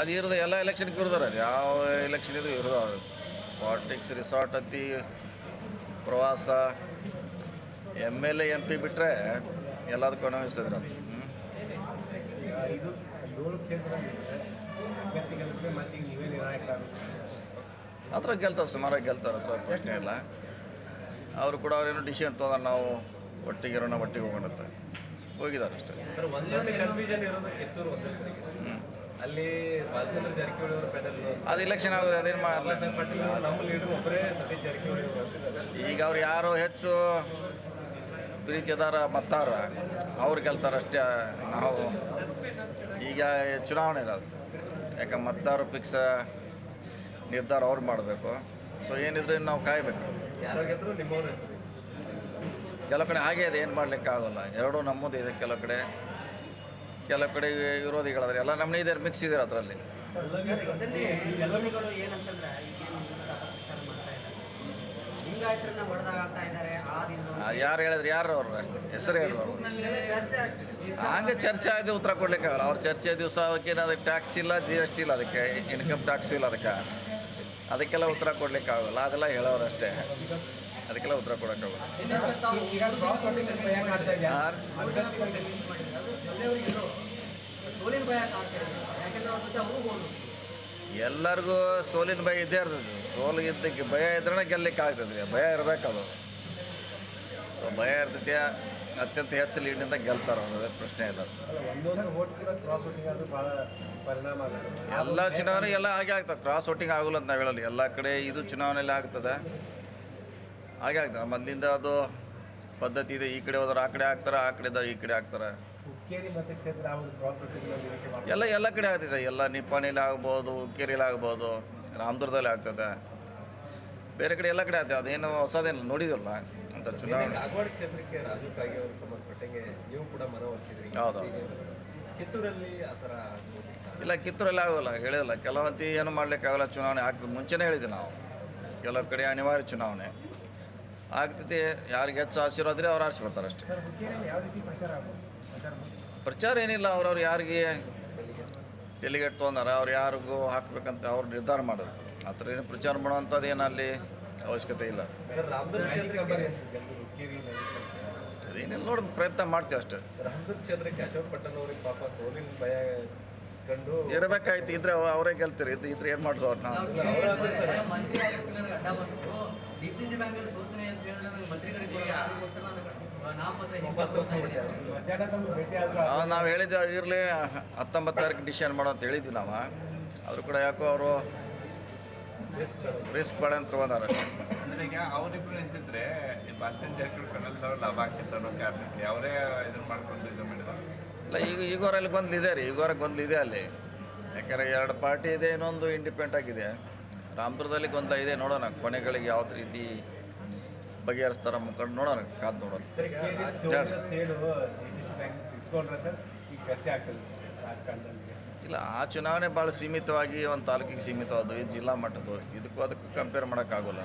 ಅದು ಇರೋದು ಎಲ್ಲ ಎಲೆಕ್ಷನ್ಗೆ ಇರೋದಾರ ಯಾವ ಎಲೆಕ್ಷನ್ ಇದ್ರು ಇರೋದು ಪಾಲಿಟಿಕ್ಸ್ ರಿಸಾರ್ಟ್ ಅತಿ ಪ್ರವಾಸ M L A M P ಬಿಟ್ಟರೆ ಎಲ್ಲದಕ್ಕೂ ಅನುಭವಿಸ್ತಿದ್ರೆ ಅದು. ಹತ್ರ ಗೆಲ್ತಾರೆ ಸುಮಾರಾಗಿ ಗೆಲ್ತಾರೆ ಹತ್ರ ಪ್ರಶ್ನೆ ಇಲ್ಲ. ಅವರು ಕೂಡ ಅವ್ರೇನು ಡಿಸಿಷನ್ ತೊಗೊಂಡ್ರೆ ನಾವು ಒಟ್ಟಿಗೆ ಇರೋಣ ಒಟ್ಟಿಗೆ ಹೋಗೋಣ ಹೋಗಿದ್ದಾರೆ ಅಷ್ಟೇ. ಹ್ಞೂ ಅಲ್ಲಿ ಜಾರಕಿಹೊಳಿ ಅದು ಇಲೆಕ್ಷನ್ ಆಗೋದು ಅದೇನು ಈಗ ಅವ್ರು ಯಾರು ಹೆಚ್ಚು ಪ್ರೀತಿದಾರ ಮತ್ತಾರ ಅವ್ರು ಗೆಲ್ತಾರೆ ಅಷ್ಟೇ ನಾವು ಈಗ ಚುನಾವಣೆ ಇರೋದು. ಯಾಕೆ ಮತದಾರ ಫಿಕ್ಸ್ ನಿರ್ಧಾರ ಅವ್ರು ಮಾಡಬೇಕು. ಸೊ ಏನಿದ್ರೆ ನಾವು ಕಾಯಬೇಕು. ಕೆಲವು ಕಡೆ ಹಾಗೆ ಇದೆ ಏನು ಮಾಡ್ಲಿಕ್ಕೆ ಆಗೋಲ್ಲ ಎರಡೂ ನಮ್ಮದು ಇದೆ ಕೆಲವು ಕಡೆ. ಕೆಲವು ಕಡೆ ವಿರೋಧಿಗಳಾದ್ರೆ ಎಲ್ಲ ನಮ್ಮನೇ ಇದೆ ಮಿಕ್ಸ್ ಇದೆ ಅದರಲ್ಲಿ. ಇದನ್ನೇ ವಿರೋಧಿಗಳು ಏನಂತಂದ್ರೆ ಈಗೇನು ವಿರೋಧ ಪ್ರಚಾರ ಮಾಡ್ತಾ ಇದ್ದಾರೆ ಲಿಂಗಾಯತರನ್ನ ಹೊಡೆದಾಡ್ತಾ ಇದ್ದಾರೆ ಆ ದಿನ ಯಾರು ಹೇಳಿದ್ರೆ ಯಾರು ಅವ್ರ? ಹೆಸರು ಹೇಳಿದ್ರು ಅವ್ರು. ಹಂಗೆ ಚರ್ಚೆ ಆಗಿದೆ ಉತ್ತರ ಕೊಡ್ಲಿಕ್ಕೆ ಆಗಲ್ಲ ಅವ್ರ ಚರ್ಚೆ ದಿವಸ ಅದಕ್ಕೆ ಅದಕ್ಕೆ ಟ್ಯಾಕ್ಸ್ ಇಲ್ಲ ಜಿ ಎಸ್ ಟಿ ಇಲ್ಲ ಅದಕ್ಕೆ ಇನ್ಕಮ್ ಟ್ಯಾಕ್ಸು ಇಲ್ಲ ಅದಕ್ಕೆ. ಅದಕ್ಕೆಲ್ಲ ಉತ್ತರ ಕೊಡ್ಲಿಕ್ಕೆ ಆಗಲ್ಲ ಅದೆಲ್ಲ ಹೇಳೋರು ಅಷ್ಟೇ. ಅದಕ್ಕೆಲ್ಲ ಉತ್ತರ ಕೊಡೋಕ್ಕಾಗಲ್ಲ. ಎಲ್ಲರಿಗೂ ಸೋಲಿನ ಭಯ ಇದ್ದೇ ಇರ್ತದೆ. ಸೋಲು ಇದ್ದಕ್ಕೆ ಭಯ ಇದ್ರೆ ಗೆಲ್ಲಕ್ಕೆ ಆಗ್ತದೆ. ಭಯ ಇರಬೇಕದು. ಸೊ ಭಯ ಇರ್ತೈತಿ, ಅತ್ಯಂತ ಹೆಚ್ಚು ಲೀಡ್ನಿಂದ ಗೆಲ್ತಾರೆ ಅನ್ನೋದು ಪ್ರಶ್ನೆ ಇದೆ. ಎಲ್ಲ ಚುನಾವಣೆ ಎಲ್ಲ ಹಾಗೆ ಆಗ್ತದೆ. ಕ್ರಾಸ್ ವೋಟಿಂಗ್ ಆಗೋಲ್ಲ ಅಂತ ನಾವು ಹೇಳಲ್ಲ ಎಲ್ಲ ಕಡೆ ಇದು ಚುನಾವಣೆಯಲ್ಲಿ ಆಗ್ತದೆ. ಹಾಗೆ ಆಗ್ತದೆ ಮೊದಲಿಂದ ಅದು ಪದ್ಧತಿ ಇದೆ ಈ ಕಡೆ ಹೋದ್ರೆ ಆ ಕಡೆ ಹಾಕ್ತಾರೆ ಆ ಕಡೆ ಈ ಕಡೆ ಹಾಕ್ತಾರೆ? ಎಲ್ಲ ಎಲ್ಲ ಕಡೆ ಆಗ್ತಿದೆ ಎಲ್ಲ ನಿಪ್ಪಾಣಿಲಿ ಆಗ್ಬೋದು ಉಕ್ಕೇರಿಲಿ ಆಗ್ಬೋದು ರಾಮದುರ್ಗದಲ್ಲಿ ಆಗ್ತದೆ. ಬೇರೆ ಕಡೆ ಎಲ್ಲ ಕಡೆ ಆಗ್ತದೆ ಅದೇನು ಹೊಸದೇನು ನೋಡಿದಿಲ್ಲ ಅಂತ ಚುನಾವಣೆ. ಹೌದು. ಇಲ್ಲ ಕಿತ್ತೂರಲ್ಲಿ ಆಗೋಲ್ಲ ಹೇಳಿಲ್ಲ ಕೆಲವಂತಿ ಏನು ಮಾಡ್ಲಿಕ್ಕೆ ಆಗೋಲ್ಲ ಚುನಾವಣೆ ಆಗ್ತದೆ ಮುಂಚೆನೇ ಹೇಳಿದ್ವಿ ನಾವು. ಕೆಲವು ಕಡೆ ಅನಿವಾರ್ಯ ಚುನಾವಣೆ. ಆಗ್ತೈತಿ ಯಾರಿಗೆ ಹೆಚ್ಚು ಆಶೀರ್ವಾದ್ರೆ ಅವ್ರು ಆರಿಸಿ ಬರ್ತಾರೆ ಅಷ್ಟೇ. ಸರ್ ಹುಕ್ಕೇರಿಯಲ್ಲಿ ಯಾವ ರೀತಿ ಪ್ರಚಾರ ಏನಿಲ್ಲ ಅವ್ರವ್ರು ಯಾರಿಗೆ ಡೆಲಿಗೇಟ್ ತೊಗೊಂಡಾರ ಅವ್ರು ಯಾರಿಗೂ ಹಾಕ್ಬೇಕಂತ ಅವ್ರು ನಿರ್ಧಾರ ಮಾಡೋದು ಆ ಥರ ಏನು ಪ್ರಚಾರ ಮಾಡುವಂಥದ್ದು ಏನು ಅಲ್ಲಿ ಅವಶ್ಯಕತೆ ಇಲ್ಲ. ಅದೇನಿಲ್ಲ ನೋಡಿ ಪ್ರಯತ್ನ ಮಾಡ್ತೀವಿ ಅಷ್ಟೇ. ಇರಬೇಕಾಯ್ತು ಇದ್ರೆ ಅವ- ಅವರೇ ಗೆಲ್ತೀರಿ ಇದು ಇದ್ರೆ ಏನು ಮಾಡೋದು ಅವ್ರನ್ನ ಅವರಾದ್ರೆ ಸರ್ ಮಂತ್ರಿ ಆಗೋದಕ್ಕೆ ನನಗೆ ಅಡ್ಡ ಬಂತು ಡಿ ಸಿ ಸಿ ಬ್ಯಾಂಕಲ್ಲಿ ಸೋತನೆ ಅಂತ ಹೇಳಿದ್ರೆ ನಮಗೆ ಮಂತ್ರಿಗಳಿಗೆ ಕೊಡಲ್ಲ. ಅದಕ್ಕೋಸ್ಕರ ನಾನು ನಾಮಪತ್ರ ಆದ್ರೂ ನಾವು ಹೇಳಿದ್ದೇವೆ ಇರಲಿ ಹತ್ತೊಂಬತ್ತು ತಾರೀಕು ಡಿಸಿಷನ್ ಮಾಡೋ ಅಂತ ಹೇಳಿದ್ವಿ ನಾವು. ಅವರು ಕೂಡ ಯಾಕೋ ಅವರು. ರಿಸ್ಕ್ ಬೇಡ ಅಂತ ತಗೊಂಡಾರ ಅಂದ್ರೆ ಈಗ ಅವರಿಬ್ರು ನಿಂತಿದ್ರೆ ಈ ಭಾಷಣ ಜಾರಕಿಹೊಳಿ ಕನ್ನಡದವ್ರು ಲಾಭ ಆಗ್ತಿತ್ತು ಅನ್ನೋ ಕಾರಣಕ್ಕೆ ಅವರೇ ಇದನ್ನ ಮಾಡ್ಕೊಂಡು ಇದು ಮಾಡಿದ್ರು. ಇಲ್ಲ ಈಗ ಈಗೋರಲ್ಲಿ ಗೊಂದಲಿದೆ ರೀ ಈಗೋರ ಗೊಂದಲಿದೆ ಅಲ್ಲಿ. ಯಾಕಂದ್ರೆ ಎರಡು ಪಾರ್ಟಿ ಇದೆ ಇನ್ನೊಂದು ಇಂಡಿಪೆಂಡೆಂಟ್ ಆಗಿದೆ. ರಾಮದುರ್ಗದಲ್ಲಿ ಗೊಂದಲ ಇದೆ ನೋಡೋಣ. ಕೊನೆಗಳಿಗೆ ಯಾವ ರೀತಿ ಬಗೆಹರಿಸ್ತಾರ ಮುಖಂಡ ನೋಡೋಣ ಕಾದ್ ನೋಡೋಣ. ಇಲ್ಲ ಆ ಚುನಾವಣೆ ಭಾಳ ಸೀಮಿತವಾಗಿ ಒಂದು ತಾಲೂಕಿಗೆ ಸೀಮಿತವಾದ ಇದು ಜಿಲ್ಲಾ ಮಟ್ಟದ್ದು. ಇದಕ್ಕೂ ಅದಕ್ಕೂ ಕಂಪೇರ್ ಮಾಡೋಕ್ಕಾಗೋಲ್ಲ.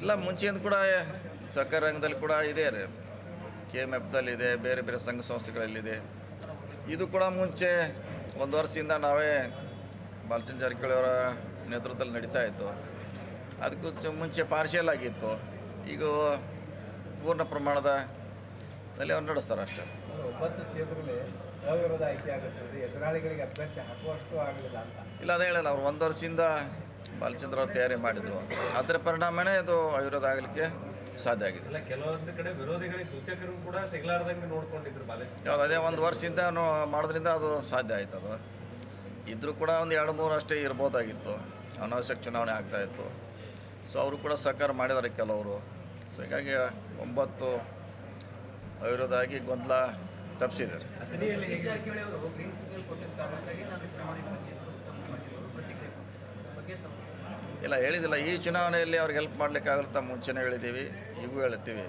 ಇಲ್ಲ ಮುಂಚೆಯಿಂದ ಕೂಡ ಸಹಕಾರ ರಂಗದಲ್ಲಿ ಕೂಡ ಇದೆ ರೀ. ಕೆ ಎಂ ಎಫ್ದಲ್ಲಿದೆ ಬೇರೆ ಬೇರೆ ಸಂಘ ಸಂಸ್ಥೆಗಳಲ್ಲಿದೆ. ಇದು ಕೂಡ ಮುಂಚೆ ಒಂದು ವರ್ಷದಿಂದ ನಾವೇ ಬಾಲಚಂದ್ರ ಜಾರಕಿಹೊಳಿ ಅವರ ನೇತೃತ್ವದಲ್ಲಿ ನಡೀತಾ ಇತ್ತು. ಅದಕ್ಕೂ ಮುಂಚೆ ಪಾರ್ಷಿಯಲ್ ಆಗಿತ್ತು. ಈಗ ಪೂರ್ಣ ಪ್ರಮಾಣದ ಅಲ್ಲಿ ಅವ್ರು ನಡೆಸ್ತಾರೆ ಅಷ್ಟೇ. ಇಲ್ಲ ಅದೇ ಹೇಳಲ್ಲ ಅವ್ರು ಒಂದು ವರ್ಷದಿಂದ ಬಾಲಚಂದ್ರ ಅವ್ರು ತಯಾರಿ ಮಾಡಿದ್ರು. ಅದರ ಪರಿಣಾಮನೇ ಅದು ಆಯುರ್ವೇದ ಆಗಲಿಕ್ಕೆ ಸಾಧ್ಯ ಆಗಿದೆ. ಅದೇ ಒಂದು ವರ್ಷದಿಂದ ಮಾಡೋದ್ರಿಂದ ಅದು ಸಾಧ್ಯ ಆಯ್ತು ಅದು. ಇದ್ರೂ ಕೂಡ ಒಂದು ಎರಡು ಮೂರು ಅಷ್ಟೇ ಇರ್ಬೋದಾಗಿತ್ತು. ಅನಾವಶ್ಯಕ ಚುನಾವಣೆ ಆಗ್ತಾಯಿತ್ತು ಸೊ ಅವರು ಕೂಡ ಸಹಕಾರ ಮಾಡಿದ್ದಾರೆ ಕೆಲವರು. ಸೊ ಹೀಗಾಗಿ ಒಂಬತ್ತು ಅವಿರೋಧ ಆಗಿ ಗೊಂದಲ ತಪ್ಪಿಸಿದ್ದಾರೆ ಬಗ್ಗೆ ಇಲ್ಲ ಹೇಳಿದಿಲ್ಲ ಈ ಚುನಾವಣೆಯಲ್ಲಿ ಅವ್ರಿಗೆ ಹೆಲ್ಪ್ ಮಾಡ್ಲಿಕ್ಕೆ ಆಗುತ್ತೆ ಮುಂಚೆನೇ ಹೇಳಿದ್ದೀವಿ. ಈಗೂ ಹೇಳ್ತೀವಿ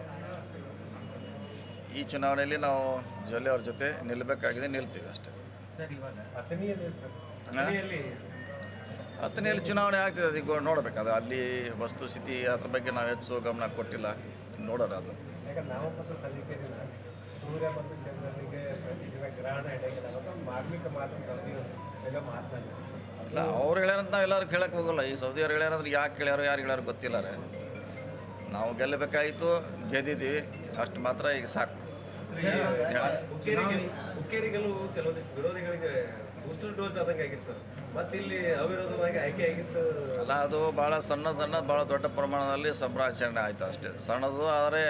ಈ ಚುನಾವಣೆಯಲ್ಲಿ ನಾವು ಜೊಲ್ಲೆ ಅವ್ರ ಜೊತೆ ನಿಲ್ಲಬೇಕಾಗಿದೆ ನಿಲ್ತೀವಿ ಅಷ್ಟೇ. ಹತ್ತನೆಯಲ್ಲಿ ಚುನಾವಣೆ ಆಗ್ತದೆ ಅದಕ್ಕೆ ನೋಡಬೇಕು. ಅದು ಅಲ್ಲಿ ವಸ್ತುಸ್ಥಿತಿ ಅದ್ರ ಬಗ್ಗೆ ನಾವು ಹೆಚ್ಚು ಗಮನ ಕೊಟ್ಟಿಲ್ಲ. ನೋಡೋಣ ಅದು. ಮಾರ್ಮಿಕ ಮಾತು ಇಲ್ಲ ಅವ್ರು ಹೇಳ್ಯಾರಂತ ನಾವು ಎಲ್ಲರೂ ಕೇಳಕ್ಕೆ ಹೋಗಲ್ಲ. ಈ ಸೌದಿಯವ್ರು ಹೇಳ್ಯಾರಂದ್ರೆ ಯಾಕೆ ಕೇಳ್ಯಾರೋ ಯಾರು ಹೇಳ್ಯಾರೋ ಗೊತ್ತಿಲ್ಲ ರೀ ನಾವು ಗೆಲ್ಲಬೇಕಾಯಿತು ಗೆದ್ದಿದ್ದೀವಿ ಅಷ್ಟು ಮಾತ್ರ ಈಗ ಸಾಕು. ಅಲ್ಲ ಅದು ಭಾಳ ಸಣ್ಣದನ್ನ ಭಾಳ ದೊಡ್ಡ ಪ್ರಮಾಣದಲ್ಲಿ ಸಂಭ್ರಾಚರಣೆ ಆಯಿತು ಅಷ್ಟೇ. ಸಣ್ಣದು ಆದರೆ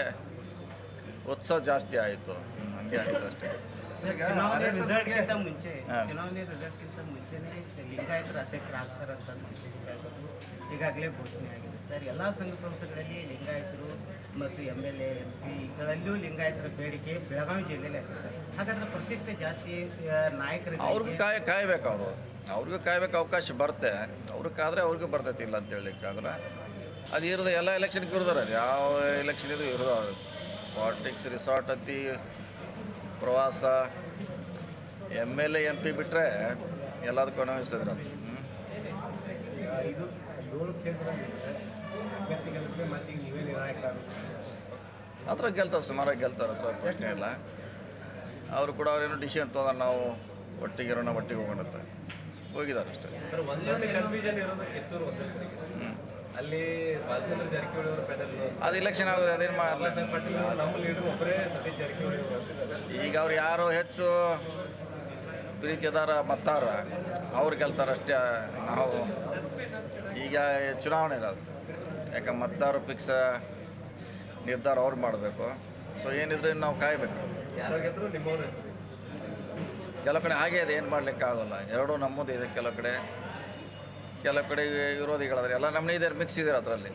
ಉತ್ಸವ ಜಾಸ್ತಿ ಆಯಿತು. ಹಂಗೆ ಆಯಿತು ಅಷ್ಟೇ. ಚುನಾವಣೆ ರಿಸಲ್ಟ್ಗಿಂತ ಅಧ್ಯಕ್ಷರಾಗ್ತಾರಂತಂದು ಲಿಂಗಾಯತರು ಈಗಾಗಲೇ ಘೋಷಣೆ ಆಗಿದೆ. ಸರ್, ಎಲ್ಲ ಸಂಘ ಸಂಸ್ಥೆಗಳಲ್ಲಿ ಲಿಂಗಾಯತರು ಮತ್ತು ಎಂ ಎಲ್ ಎ ಎಂ ಪಿಗಳಲ್ಲೂ ಲಿಂಗಾಯತರ ಬೇಡಿಕೆ ಬೆಳಗಾವಿ ಜಿಲ್ಲೆಯಲ್ಲಿ ಆಗ್ತದೆ. ಹಾಗಾದ್ರೆ ಪರಿಶಿಷ್ಟ ಜಾತಿ ನಾಯಕರಿಗೆ ಅವ್ರಿಗೂ ಕಾಯ, ಕಾಯ್ಬೇಕು ಅವರು. ಅವ್ರಿಗೂ ಕಾಯ್ಬೇಕು ಅವಕಾಶ ಬರುತ್ತೆ. ಅವ್ರಿಗೆ ಕಾದ್ರೆ ಅವ್ರಿಗೂ ಬರ್ತೈತಿ ಇಲ್ಲ ಅಂತ ಹೇಳಲಿಕ್ಕಾಗಲ್ಲ ಅದು ಇರೋದು ಎಲ್ಲ ಎಲೆಕ್ಷನ್ಗೆ ಇರೋದಾರೆ ಯಾವ ಎಲೆಕ್ಷನ್ ಇದು ಇರೋದು ಪಾಲಿಟಿಕ್ಸ್ ರಿಸಾರ್ಟ್ ಅತಿ, ಪ್ರವಾಸ M L A M P ಬಿಟ್ಟರೆ ಎಲ್ಲದಕ್ಕೂ ಅನುಭವಿಸ್ತಿದ್ರು ಅದು. ಹತ್ರ ಗೆಲ್ತಾರೆ ಸುಮಾರಾಗಿ ಗೆಲ್ತಾರೆ ಹತ್ರ ಪ್ರಶ್ನೆ ಇಲ್ಲ. ಅವರು ಕೂಡ ಅವ್ರೇನು ಡಿಸಿಷನ್ ತೊಗೊಂಡ್ರೆ ನಾವು ಒಟ್ಟಿಗೆ ಇರೋಣ ಒಟ್ಟಿಗೆ ಹೋಗೋಣ ಅಂತ. ಹೋಗಿದ್ದಾರೆ ಅಷ್ಟೇ. ಸರ್ ಒಂದು ಕನ್ಫ್ಯೂಷನ್ ಇರೋದು ಕಿತ್ತೂರು ಒಂದೇ ಅಲ್ಲಿ ಅದು ಇಲೆಕ್ಷನ್ ಆಗೋದು ಅದೇನು ಮಾಡಲ್ಲ ಈಗ ಅವ್ರು ಯಾರು ಹೆಚ್ಚು ಪ್ರೀತಿದಾರ ಮತ್ತಾರ ಅವ್ರು ಗೆಲ್ತಾರೆ ಅಷ್ಟೇ ನಾವು ಈಗ ಚುನಾವಣೆ ಇರೋದು. ಯಾಕೆ ಮತದಾರ ಫಿಕ್ಸ್ ನಿರ್ಧಾರ ಅವ್ರು ಮಾಡಬೇಕು. ಸೊ ಏನಿದ್ರೆ ನಾವು ಕಾಯಬೇಕು. ಕೆಲವು ಕಡೆ ಹಾಗೆ ಇದೆ ಏನು ಮಾಡ್ಲಿಕ್ಕೆ ಆಗೋಲ್ಲ. ಎರಡೂ ನಮ್ಮದು ಇದೆ ಕೆಲವು ಕಡೆ. ಕೆಲವು ಕಡೆ ವಿರೋಧಿಗಳಾದ್ರೆ ಎಲ್ಲ ನಮ್ಮನೇ ಇದೆ ಮಿಕ್ಸ್ ಇದೆ ಅದರಲ್ಲಿ.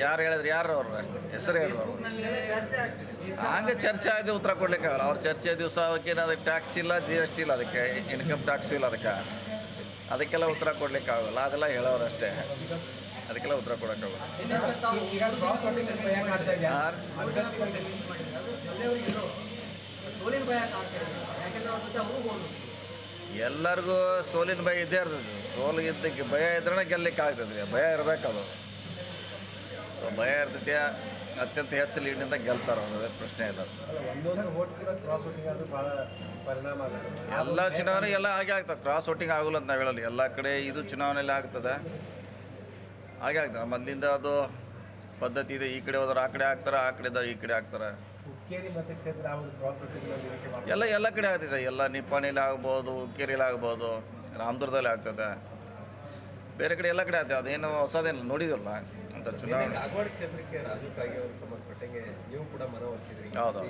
ಯಾರು ಹೇಳಿದ್ರು? ಯಾರು ಅವ್ರ? ಹೆಸರು ಹೇಳಿದ್ರು ಅವ್ರು. ಹಂಗೆ ಚರ್ಚೆ ಆಗಿದೆ ಉತ್ತರ ಕೊಡ್ಲಿಕ್ಕಾಗಲ್ಲ. ಅವ್ರ ಚರ್ಚೆ ದಿವಸ ಅದಕ್ಕೆ ಅದಕ್ಕೆ ಟ್ಯಾಕ್ಸ್ ಇಲ್ಲ ಜಿ ಎಸ್ ಟಿ ಇಲ್ಲ ಅದಕ್ಕೆ ಇನ್ಕಮ್ ಟ್ಯಾಕ್ಸು ಇಲ್ಲ ಅದಕ್ಕೆ. ಅದಕ್ಕೆಲ್ಲ ಉತ್ತರ ಕೊಡ್ಲಿಕ್ಕಾಗಲ್ಲ. ಅದೆಲ್ಲ ಹೇಳೋರು ಅಷ್ಟೇ. ಅದಕ್ಕೆಲ್ಲ ಉತ್ತರ ಕೊಡೋಕ್ಕಾಗಲ್ಲ. ಎಲ್ಲರಿಗೂ ಸೋಲಿನ ಭಯ ಇದ್ದೇ ಇರ್ತದೆ. ಸೋಲು ಇದ್ದಕ್ಕೆ ಭಯ ಇದ್ರೆ ಗೆಲ್ಲಕ್ಕೆ ಆಗ್ತದೆ. ಭಯ ಇರಬೇಕದು. ಸೊ ಭಯ ಇರ್ತೈತಿ ಅತ್ಯಂತ ಹೆಚ್ಚು ಲೀಡ್ನಿಂದ ಗೆಲ್ತಾರೆ ಅನ್ನೋದೇ ಪ್ರಶ್ನೆ ಇದೆ. ಎಲ್ಲ ಚುನಾವಣೆ ಎಲ್ಲ ಹಾಗೆ ಆಗ್ತದೆ. ಕ್ರಾಸ್ ವೋಟಿಂಗ್ ಆಗೋಲ್ಲ ಅಂತ ನಾವು ಹೇಳಲ್ಲ. ಎಲ್ಲ ಕಡೆ ಇದು ಚುನಾವಣೆಯಲ್ಲಿ ಆಗ್ತದೆ. ಹಾಗೆ ಆಗ್ತದೆ. ಮೊದಲಿಂದ ಅದು ಪದ್ಧತಿ ಇದೆ. ಈ ಕಡೆ ಹೋದ್ರೆ ಆ ಕಡೆ ಹಾಕ್ತಾರೆ ಆ ಕಡೆ ಇದ್ದಾರೆ ಈ ಕಡೆ ಹಾಕ್ತಾರೆ. ಎಲ್ಲ ಎಲ್ಲ ಕಡೆ ಆಗ್ತಿದೆ. ಎಲ್ಲ ನಿಪ್ಪಾಣಿಲಿ ಆಗ್ಬೋದು ಉಕ್ಕೇರಿಲಿ ಆಗ್ಬೋದು ರಾಮದುರ್ಗದಲ್ಲಿ ಆಗ್ತದೆ. ಬೇರೆ ಕಡೆ ಎಲ್ಲ ಕಡೆ ಆಗ್ತದೆ. ಅದೇನು ಹೊಸದೇನು ನೋಡಿದಿಲ್ಲ ಅಂತ ಚುನಾವಣೆ. ಹೌದು.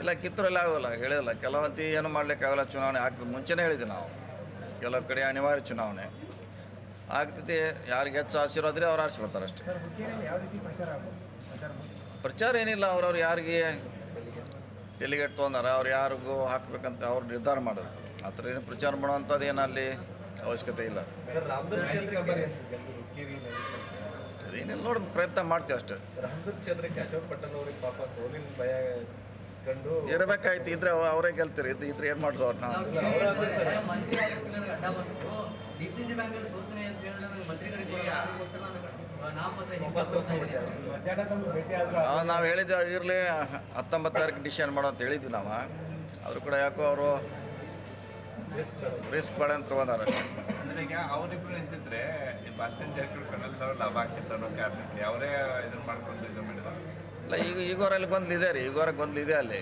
ಇಲ್ಲ ಕಿತ್ತೂರಲ್ಲಿ ಆಗೋಲ್ಲ ಹೇಳಿಲ್ಲ. ಕೆಲವೊಂದು ಏನು ಮಾಡ್ಲಿಕ್ಕಾಗಲ್ಲ ಚುನಾವಣೆ ಆಗ್ತದೆ. ಮುಂಚೆನೇ ಹೇಳಿದ್ವಿ ನಾವು. ಕೆಲವು ಕಡೆ ಅನಿವಾರ್ಯ ಚುನಾವಣೆ. ಆಗ್ತದೆ. ಯಾರಿಗೆ ಹೆಚ್ಚು ಆಶೀರ್ವಾದ್ರೆ ಅವ್ರು ಆರಿಸ್ಬಿಡ್ತಾರೆ ಅಷ್ಟೇ ಪ್ರಚಾರ? ಏನಿಲ್ಲ, ಅವ್ರವ್ರು ಯಾರಿಗೆ ಡೆಲಿಗೇಟ್ ತೊಗೊಂಡಾರ, ಅವ್ರು ಯಾರಿಗೂ ಹಾಕ್ಬೇಕಂತ ಅವ್ರು ನಿರ್ಧಾರ ಮಾಡೋದು ಆ ಥರ ಏನು ಪ್ರಚಾರ ಮಾಡುವಂಥದ್ದು ಏನು ಅಲ್ಲಿ ಅವಶ್ಯಕತೆ ಇಲ್ಲ. ಅದೇನಿಲ್ಲ ನೋಡಿ, ಪ್ರಯತ್ನ ಮಾಡ್ತೀವಿ ಅಷ್ಟೇ. ಇರಬೇಕಾಯ್ತು, ಇದ್ರೆ ಅವರೇ ಗೆಲ್ತೀರಿ ಇದು ಇದ್ರೆ ಏನು ಮಾಡೋದು ಅವ್ರನ್ನ ಡಿಸಿಸಿ ಸೋತನೆ ಅಂತ ಮಂತ್ರಿಗಳಿಗೆ ನಾವು ಹೇಳಿದ್ವಿ ಇರಲಿ ಹತ್ತೊಂಬತ್ತು ತಾರೀಕು ಡಿಸಿಷನ್ ಮಾಡೋ ಅಂತ ಹೇಳಿದ್ವಿ ನಾವು. ಆದರೂ ಕೂಡ ಯಾಕೋ ಅವರು ರಿಸ್ಕ್ ಬೇಡ ಅಂತ ತೊಗೊಂಡಾರ ಅಷ್ಟೇ. ಅಂದ್ರೆ ಈಗ ಅವರಿಬ್ರು ನಿಂತಿದ್ರೆ ಈ ಬಾಸ್ಟನ್ ಜಾರಕಿಹೊಳಿ ಕನ್ನಡದವ್ರು ಲಾಭ ಆಗ್ತಿತ್ತು ಅನ್ನೋ ಕಾರಣಕ್ಕೆ ಅವರೇ ಇದನ್ನ ಮಾಡ್ಕೊಂಡು ಇದು ಮಾಡಿದ್ರು ಇಲ್ಲ ಈಗ ಈಗೋರಲ್ಲಿ ಗೊಂದಲ ಇದೆ ರೀ ಈಗೋರಿಗೆ ಗೊಂದಲ ಇದೆ ಅಲ್ಲಿ.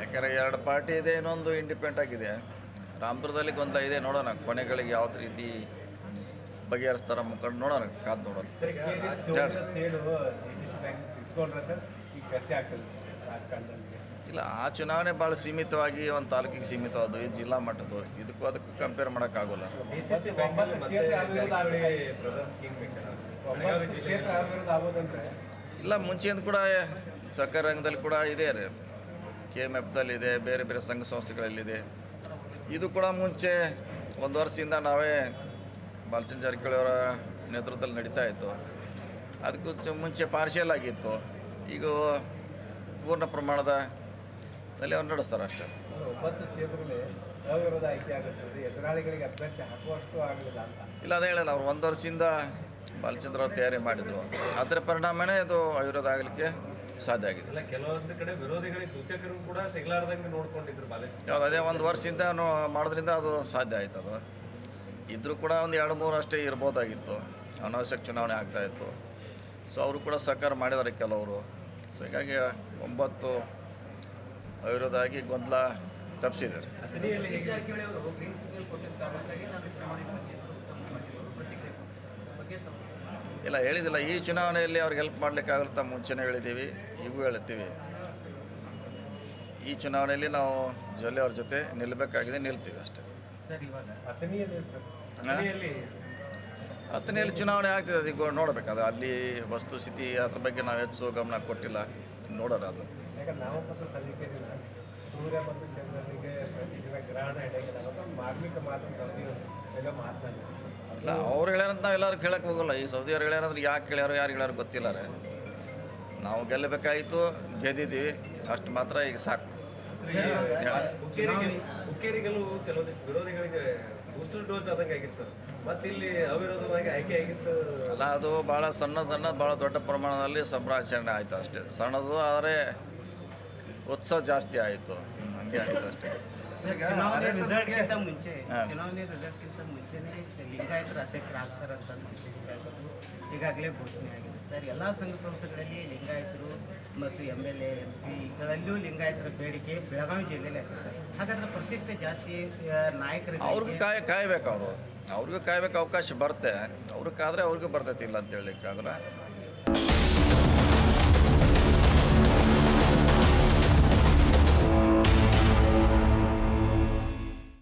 ಯಾಕಂದ್ರೆ ಎರಡು ಪಾರ್ಟಿ ಇದೆ ಇನ್ನೊಂದು ಇಂಡಿಪೆಂಡೆಂಟ್ ಆಗಿದೆ. ರಾಮದುರ್ಗದಲ್ಲಿ ಗೊಂದಲ ಇದೆ ನೋಡೋಣ ಕೊನೆಗಳಿಗೆ ಯಾವ ರೀತಿ ಬಗೆಹರಿಸ್ತಾರ ಮುಖಂಡ ನೋಡೋಣ ಕಾದು ನೋಡೋಣ. ಇಲ್ಲ ಆ ಚುನಾವಣೆ ಭಾಳ ಸೀಮಿತವಾಗಿ ಒಂದು ತಾಲೂಕಿಗೆ ಸೀಮಿತವಾದ್ದು ಈ ಜಿಲ್ಲಾ ಮಟ್ಟದ್ದು. ಇದಕ್ಕೂ ಅದಕ್ಕೂ ಕಂಪೇರ್ ಮಾಡೋಕ್ಕಾಗೋಲ್ಲ. ಇಲ್ಲ ಮುಂಚೆಯಿಂದ ಕೂಡ ಸಹಕಾರ ರಂಗದಲ್ಲಿ ಕೂಡ ಇದೆ ರೀ. ಕೆ ಎಂ ಎಫ್ದಲ್ಲಿ ಇದೆ ಬೇರೆ ಬೇರೆ ಸಂಘ ಸಂಸ್ಥೆಗಳಲ್ಲಿದೆ. ಇದು ಕೂಡ ಮುಂಚೆ ಒಂದು ವರ್ಷದಿಂದ ನಾವೇ ಬಾಲಚಂದ್ರ ಜಾರಕಿಹೊಳಿ ಅವರ ನೇತೃತ್ವದಲ್ಲಿ ನಡೀತಾ ಇತ್ತು. ಅದಕ್ಕೂ ಮುಂಚೆ ಪಾರ್ಶಿಯಲ್ ಆಗಿತ್ತು. ಈಗ ಪೂರ್ಣ ಪ್ರಮಾಣದ ಅಲ್ಲಿ ಅವ್ರು ನಡೆಸ್ತಾರೆ ಅಷ್ಟೇ. ಇಲ್ಲ ಅದೇ ಹೇಳಲ್ಲ ಅವ್ರು ಒಂದು ವರ್ಷದಿಂದ ಬಾಲಚಂದ್ರ ಅವ್ರು ತಯಾರಿ ಮಾಡಿದ್ರು. ಅದರ ಪರಿಣಾಮನೇ ಅದು ಆಯುರ್ವೇದ ಆಗಲಿಕ್ಕೆ ಸಾಧ್ಯ ಆಗಿದೆ. ಕೆಲವೊಂದು ಕಡೆ ವಿರೋಧಿಗಳಿಗೆ ಸೂಚಕರು ಕೂಡ ಸಿಗ್ಲಾರ್ದಂಗೆ ನೋಡ್ಕೊಂಡಿದ್ರು ಬಾಲೆ ಯಾವ್ದು ಅದೇ ಒಂದು ವರ್ಷದಿಂದ ನೋ ಮಾಡೋದ್ರಿಂದ ಅದು ಸಾಧ್ಯ ಆಯ್ತು ಅದು ಇದ್ರೂ ಕೂಡ ಒಂದು ಎರಡು ಮೂರು ಅಷ್ಟೇ ಇರ್ಬೋದಾಗಿತ್ತು. ಅನಾವಶ್ಯಕ ಚುನಾವಣೆ ಆಗ್ತಾಯಿತ್ತು ಸೊ ಅವರು ಕೂಡ ಸಹಕಾರ ಮಾಡಿದ್ದಾರೆ ಕೆಲವರು. ಸೊ ಹೀಗಾಗಿ ಒಂಬತ್ತು ಅವಿರೋಧ ಆಗಿ ಗೊಂದಲ ತಪ್ಪಿಸಿದ್ದಾರೆ ಇಲ್ಲ, ಹೇಳಿದಿಲ್ಲ. ಈ ಚುನಾವಣೆಯಲ್ಲಿ ಅವ್ರಿಗೆ ಹೆಲ್ಪ್ ಮಾಡಲಿಕ್ಕಾಗಲ್ಲ ತಮ್ಮ ಮುಂಚೆನೇ ಹೇಳಿದ್ದೀವಿ. ಈಗೂ ಹೇಳ್ತೀವಿ. ಈ ಚುನಾವಣೆಯಲ್ಲಿ ನಾವು ಜೊಲ್ಲೆ ಅವ್ರ ಜೊತೆ ನಿಲ್ಲಬೇಕಾಗಿದೆ ನಿಲ್ತೀವಿ ಅಷ್ಟೇ. ಹತ್ತನೆಯಲ್ಲಿ ಚುನಾವಣೆ ಆಗ್ತದೆ ಅದಕ್ಕೆ ಅದು ಅಲ್ಲಿ ವಸ್ತುಸ್ಥಿತಿ ಅದ್ರ ಬಗ್ಗೆ ನಾವು ಹೆಚ್ಚು ಗಮನ ಕೊಟ್ಟಿಲ್ಲ. ನೋಡೋಣ ಅದು. ಯಾಕಂದ್ರೆ ನಾಮಪತ್ರ ಸಲ್ಲಿಕೆಯಿಂದ ಸೂರ್ಯ ಮತ್ತು ಚಂದ್ರನಿಗೆ ಪ್ರತಿದಿನ ಗ್ರಹಣ ಹಿಡಿಯಕ್ಕೆ ನಾವು ಮಾರ್ಮಿಕ ಮಾತು ಕರೆದಿ ಎಲ್ಲ ಮಾತನಾಡಿ ಇಲ್ಲ ಅವ್ರು ಹೇಳ್ಯಾರಂತ ನಾವು ಎಲ್ಲರೂ ಕೇಳಕ್ಕೆ ಹೋಗಲ್ಲ. ಈ ಸೌದಿ ಸೌದಿಯವ್ರು ಹೇಳ್ಯಾರಂದ್ರೆ ಯಾಕೆ ಹೇಳ್ಯಾರೋ ಯಾರು ಹೇಳ್ಯಾರೋ ಗೊತ್ತಿಲ್ಲ ರೀ. ನಾವು ಗೆಲ್ಲಬೇಕಾಯಿತು ಗೆದ್ದಿದ್ದೀವಿ. ಅಷ್ಟು ಮಾತ್ರ ಈಗ ಸಾಕು. ಹುಕ್ಕೇರಿಗೆ ಹುಕ್ಕೇರಿಗಲು ಕೆಲವೊಂದಿಷ್ಟು ವಿರೋಧಿಗಳಿಗೆ ಬೂಸ್ಟರ್ ಡೋಸ್ ಆದಂಗೆ ಆಗಿತ್ತು ಸರ್. ಮತ್ತೆ ಇಲ್ಲಿ ಅವಿರೋಧವಾಗಿ ಆಯ್ಕೆ ಆಗಿತ್ತು. ಅಲ್ಲ ಅದು ಭಾಳ ಸಣ್ಣದನ್ನ ಭಾಳ ದೊಡ್ಡ ಪ್ರಮಾಣದಲ್ಲಿ ಸಂಭ್ರಾಚರಣೆ ಆಯಿತು ಅಷ್ಟೇ. ಸಣ್ಣದು ಆದರೆ ಉತ್ಸವ ಜಾಸ್ತಿ ಆಯಿತು. ಹಂಗೆ ಆಯಿತು ಅಷ್ಟೇ. ಸರ್, ಚುನಾವಣೆ ರಿಸಲ್ಟ್ಗಿಂತ ಮುಂಚೆ ಹಾ. ಚುನಾವಣೆ ರಿಸಲ್ಟ್ಗಿಂತ ಮುಂಚೆನೇ ಲಿಂಗಾಯತರ ಅಧ್ಯಕ್ಷರಾಗ್ತಾರಂತ ನಿರ್ದೇಶಕರು ಈಗಾಗಲೇ ಘೋಷಣೆ ಆಗಿದೆ. ಸರ್ ಎಲ್ಲ ಸಂಘ ಸಂಸ್ಥೆಗಳಲ್ಲಿ ಮತ್ತು ಎಂ ಎಲ್ ಎ, ಎಂ ಪಿಗಳಲ್ಲೂ ಲಿಂಗಾಯತರ ಬೇಡಿಕೆ ಬೆಳಗಾವಿ ಜಿಲ್ಲೆಯಲ್ಲಿ ಆಗ್ತದೆ. ಹಾಗಾದ್ರೆ ಪರಿಶಿಷ್ಟ ಜಾತಿ ನಾಯಕರಿಗೆ ಅವ್ರಿಗೂ ಕಾಯ, ಕಾಯ್ಬೇಕು ಅವರು. ಅವ್ರಿಗೂ ಕಾಯ್ಬೇಕು ಅವಕಾಶ ಬರುತ್ತೆ. ಅವ್ರಿಗೆ ಕಾದ್ರೆ ಅವ್ರಿಗೂ ಬರ್ತೈತಿ ಇಲ್ಲ ಅಂತ ಹೇಳಲಿಕ್ಕಾಗಲ್ಲ.